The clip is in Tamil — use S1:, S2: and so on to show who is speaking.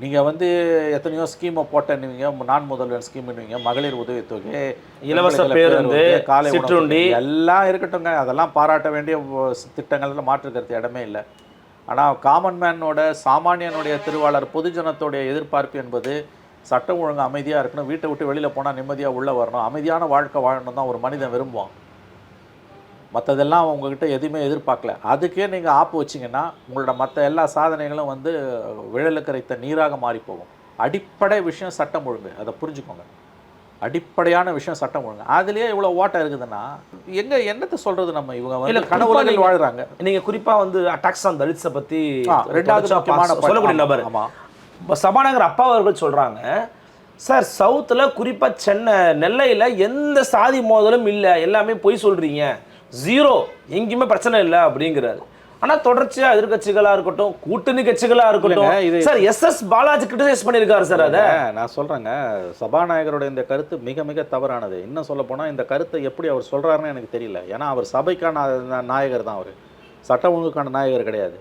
S1: நீங்கள் வந்து எத்தனையோ ஸ்கீமை போட்டேன்னுவீங்க. நான் முதல்வன் ஸ்கீம்னுவீங்க மகளிர் உதவித்தொகை
S2: இலவச பேருந்து,
S1: காலை
S2: சிற்றுண்டி.
S1: எல்லாம் இருக்கட்டுங்க அதெல்லாம் பாராட்ட வேண்டிய திட்டங்கள்ல மாற்றுக்கிறது இடமே இல்லை. ஆனால் காமன் மேனோட சாமானியனுடைய திருவாளர் பொதுஜனத்தோடைய எதிர்பார்ப்பு என்பது சட்டம் ஒழுங்கு அமைதியாக இருக்கணும். வீட்டை விட்டு வெளியில் போனால் நிம்மதியாக உள்ளே வரணும். அமைதியான வாழ்க்கை வாழணும் தான் ஒரு மனிதன் விரும்புவான். மற்றதெல்லாம் உங்ககிட்ட எதுவுமே எதிர்பார்க்கல. அதுக்கே நீங்கள் ஆப்பு வச்சிங்கன்னா உங்களோட மற்ற எல்லா சாதனைகளும் வந்து விழலுக்கரைத்த நீராக மாறி போகும். அடிப்படை விஷயம் சட்டம் ஒழுங்கு. அதை புரிஞ்சுக்கோங்க. அடிப்படையான விஷயம் சட்டம் ஒழுங்கு. அதுலயே இவ்வளவு ஓட்டம் இருக்குதுன்னா எங்க என்னத்தை சொல்றது நம்ம? இவங்க வந்து கனவுலகில்
S2: நீங்க-
S1: வாழ்றாங்க.
S2: நீங்க குறிப்பா வந்து அட்டாக்ஸ் ஆன் தலித்ஸை
S1: ஆ, ரெண்டாவது
S2: சொல்லக்கூடிய. நபர்.
S1: ஆமா.
S2: இப்ப சபாநாயகர் அப்பா அவர்கள் சொல்றாங்க சார் சவுத்துல குறிப்பா சென்னை நெல்லையில எந்த சாதி மோதலும் இல்ல. எல்லாமே பொய் சொல்றீங்க. ஜீரோ எங்கேயுமே பிரச்சனை இல்லை அப்படிங்கிறாரு. ஆனா தொடர்ச்சியா எதிர்க்கட்சிகளா இருக்கட்டும் கூட்டணி கட்சிகளா
S1: இது-
S2: இருக்கட்டும் sir S S Balaji criticise பண்ணிருக்காரு சார் அத.
S1: நான் சொல்றேங்க. சபாநாயகரோட இந்த கருத்து மிக மிக தவறானது. இன்னும் சொல்ல போனா இந்த கருத்தை எப்படி அவர் சொல்றாருன்னு எனக்கு தெரியல. ஏன்னா அவர் சபைக்கான நாயகர் தான் அவர். சட்ட ஒழுங்குக்கான நாயகர் கிடையாது.